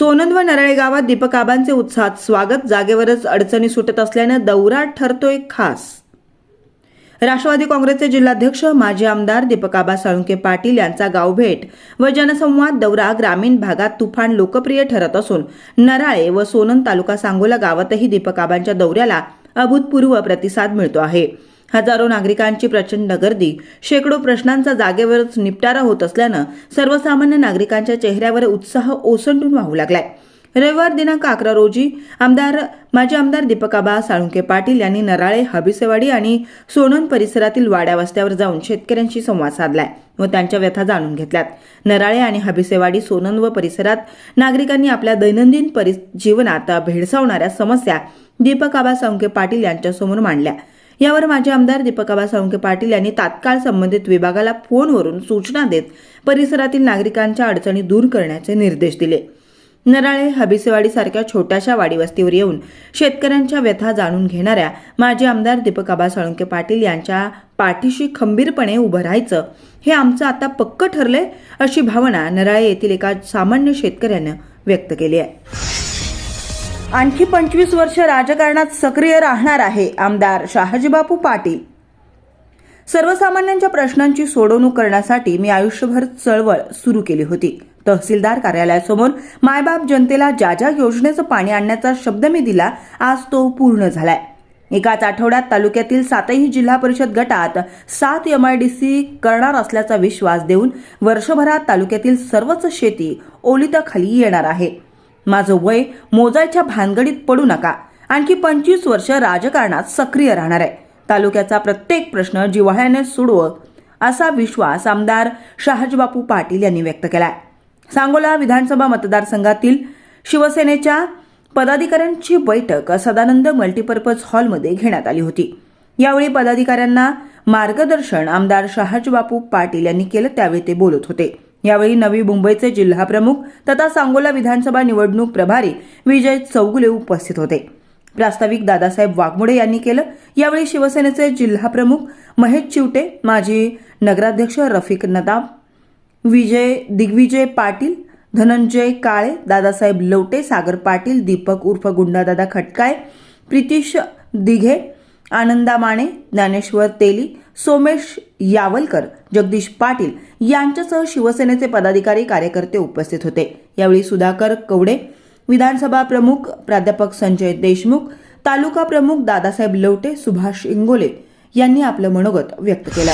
सोनंद व नरळे गावात दीपकाबांचे उत्साहात स्वागत. जागेवरच अडचणी सुटत असल्यानं दौरा ठरतोय खास. राष्ट्रवादी काँग्रेसचे जिल्हाध्यक्ष माजी आमदार दीपकाबा साळुंके पाटील यांचा गावभेट व जनसंवाद दौरा ग्रामीण भागात तुफान लोकप्रिय ठरत असून नराळे व सोनंद तालुका सांगोला गावातही दीपकाबांच्या दौऱ्याला अभूतपूर्व प्रतिसाद मिळतो आहे. हजारो नागरिकांची प्रचंड गर्दी. शेकडो प्रश्नांचा जागेवरच निपटारा होत असल्यानं सर्वसामान्य नागरिकांच्या चेहऱ्यावर उत्साह ओसंडून वाहू लागलाय. रविवार दिनांक अकरा रोजी आमदार माजी आमदार दीपकाबा साळुंके पाटील यांनी नराळे हबिसेवाडी आणि सोनन परिसरातील वाड्या वस्त्यावर जाऊन शेतकऱ्यांशी संवाद साधलाय व त्यांच्या व्यथा जाणून घेतल्यात. नराळे आणि हबिसेवाडी सोनन व परिसरात नागरिकांनी आपल्या दैनंदिन परि जीवनात भेडसावणाऱ्या समस्या दीपकाबा साळुंके पाटील यांच्यासमोर मांडल्या. यावर माजी आमदार दीपक आबा साळुंके पाटील यांनी तात्काळ संबंधित विभागाला फोनवरून सूचना देत परिसरातील नागरिकांच्या अडचणी दूर करण्याचे निर्देश दिले. नराळे हबिसेवाडीसारख्या छोट्याशा वाडीवस्तीवर येऊन शेतकऱ्यांच्या व्यथा जाणून घेणाऱ्या माजी आमदार दीपक आबा साळुंके पाटील यांच्या पाठीशी खंबीरपणे उभं राहायचं हे आमचं आता पक्क ठरलंय अशी भावना नराळे येथील एका सामान्य शेतकऱ्यानं व्यक्त केली आहे. आणखी पंचवीस वर्ष राजकारणात सक्रिय राहणार आहे आमदार शहाजीबापू पाटील. सर्वसामान्यांच्या प्रश्नांची सोडवणूक करण्यासाठी मी आयुष्यभर चळवळ सुरू केली होती. तहसीलदार कार्यालयासमोर मायबाप जनतेला ज्या ज्या योजनेचं पाणी आणण्याचा शब्द मी दिला आज तो पूर्ण झालाय. एकाच आठवड्यात तालुक्यातील सातही जिल्हा परिषद गटात सात एमआयडीसी करणार असल्याचा विश्वास देऊन वर्षभरात तालुक्यातील सर्वच शेती ओलिताखाली येणार आहे. माझं वय मोजायच्या भानगडीत पडू नका. आणखी पंचवीस वर्ष राजकारणात सक्रिय राहणार आहे. तालुक्याचा प्रत्येक प्रश्न जिव्हाळ्याने सोडव असा विश्वास आमदार शहाजीबापू पाटील यांनी व्यक्त केलाय. सांगोला विधानसभा मतदारसंघातील शिवसेनेच्या पदाधिकाऱ्यांची बैठक सदानंद मल्टीपर्पज हॉलमध्ये घेण्यात आली होती. यावेळी पदाधिकाऱ्यांना मार्गदर्शन आमदार शहाजीबापू पाटील यांनी केलं त्यावेळी ते बोलत होते. यावेळी नवी मुंबईचे जिल्हाप्रमुख तथा सांगोला विधानसभा निवडणूक प्रभारी विजय चौगुले उपस्थित होते. प्रास्ताविक दादासाहेब वाघमोडे यांनी केलं. यावेळी शिवसेनेचे जिल्हाप्रमुख महेश चिवटे माजी नगराध्यक्ष रफिक नदाब विजय दिग्विजय पाटील धनंजय काळे दादासाहेब लवटे सागर पाटील दीपक उर्फ गुंडादादा खटकाय प्रितीश दिघे आनंदा माने ज्ञानेश्वर तेली सोमेश यावलकर जगदीश पाटील यांच्यासह शिवसेनेचे पदाधिकारी कार्यकर्ते उपस्थित होते. यावेळी सुधाकर कवडे विधानसभा प्रमुख प्राध्यापक संजय देशमुख तालुका प्रमुख दादासाहेब लवटे सुभाष इंगोले यांनी आपलं मनोगत व्यक्त केलं.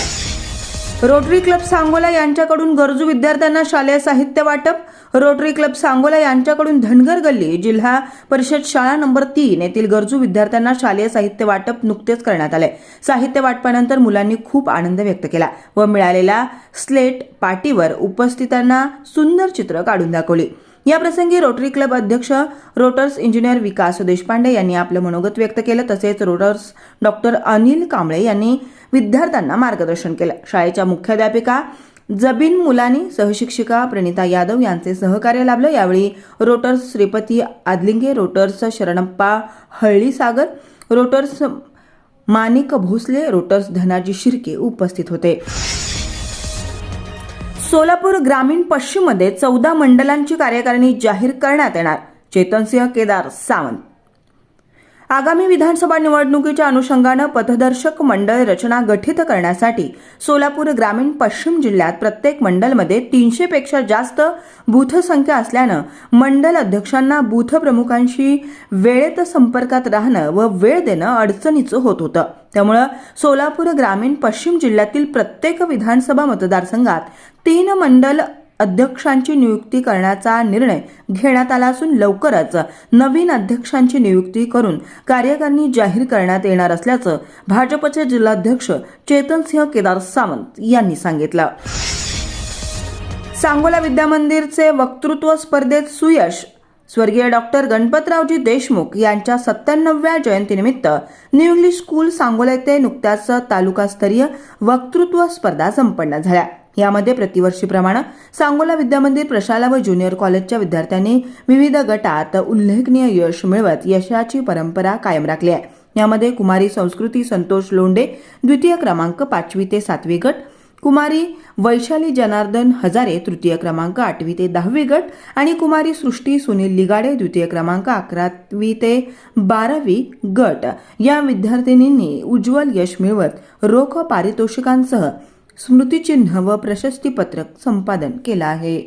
रोटरी क्लब सांगोला यांच्याकडून गरजू विद्यार्थ्यांना शालेय साहित्य वाटप रोटरी क्लब सांगोला यांच्याकडून धनगर गल्ली जिल्हा परिषद शाळा नंबर तीन येथील गरजू विद्यार्थ्यांना शालेय साहित्य वाटप नुकतेच करण्यात आले. साहित्य वाटपानंतर मुलांनी खूप आनंद व्यक्त केला व मिळालेल्या स्लेट पाटीवर उपस्थितांना सुंदर चित्र काढून दाखवली. याप्रसंगी रोटरी क्लब अध्यक्ष रोटर्स इंजिनियर विकास देशपांडे यांनी आपलं मनोगत व्यक्त केलं. तसेच रोटर्स डॉक्टर अनिल कांबळे यांनी विद्यार्थ्यांना मार्गदर्शन केलं. शाळेच्या मुख्याध्यापिका जबीन मुलानी सहशिक्षिका प्रणिता यादव यांचे सहकार्य लाभलं. यावेळी rotors Shripati Adlinge rotors Sharanappa Hallisagar rotors Manik Bhosale rotors Dhanaji Shirke उपस्थित होते. सोलापूर ग्रामीण पश्चिममध्ये चौदा मंडलांची कार्यकारिणी जाहीर करण्यात येणार. चेतनसिंह केदार सावंत. आगामी विधानसभा निवडणुकीच्या अनुषंगानं पथदर्शक मंडळ रचना गठीत करण्यासाठी सोलापूर ग्रामीण पश्चिम जिल्ह्यात प्रत्येक मंडलमध्ये तीनशेपेक्षा जास्त बूथ संख्या असल्यानं मंडल अध्यक्षांना बूथ प्रमुखांशी वेळेत संपर्कात राहणं व वेळ देणं अडचणीचं होत होतं. त्यामुळं सोलापूर ग्रामीण पश्चिम जिल्ह्यातील प्रत्येक विधानसभा मतदारसंघात तीन मंडल अध्यक्षांची नियुक्ती करण्याचा निर्णय घेण्यात आला असून लवकरच नवीन अध्यक्षांची नियुक्ती करून कार्यकारिणी जाहीर करण्यात येणार असल्याचं भाजपचे जिल्हाध्यक्ष चेतनसिंह केदार सावंत यांनी सांगितलं. सांगोला विद्यामंदिरचे वक्तृत्व स्पर्धेत सुयश स्वर्गीय डॉक्टर गणपतरावजी देशमुख यांच्या सत्त्याण्णव्या जयंतीनिमित्त न्यू इंग्लिश स्कूल सांगोला येथे नुकत्याच तालुकास्तरीय वक्तृत्व स्पर्धा संपन्न झाल्या. यामध्ये प्रतिवर्षीप्रमाणे सांगोला विद्यामंदिर प्रशाला व ज्युनियर कॉलेजच्या विद्यार्थ्यांनी विविध गटात उल्लेखनीय यश मिळवत यशाची परंपरा कायम राखली आहे. यामध्ये कुमारी संस्कृती संतोष लोंडे द्वितीय क्रमांक पाचवी ते सातवी गट कुमारी वैशाली जनार्दन हजारे तृतीय क्रमांक आठवी ते दहावी गट आणि कुमारी सृष्टी सुनील लिगाडे द्वितीय क्रमांक अकरावी ते बारावी गट. या विद्यार्थिनींनी उज्ज्वल यश मिळवत रोख पारितोषिकांसह स्मृतिचिन्ह व प्रशस्ती पत्रक संपादन केलं आहे.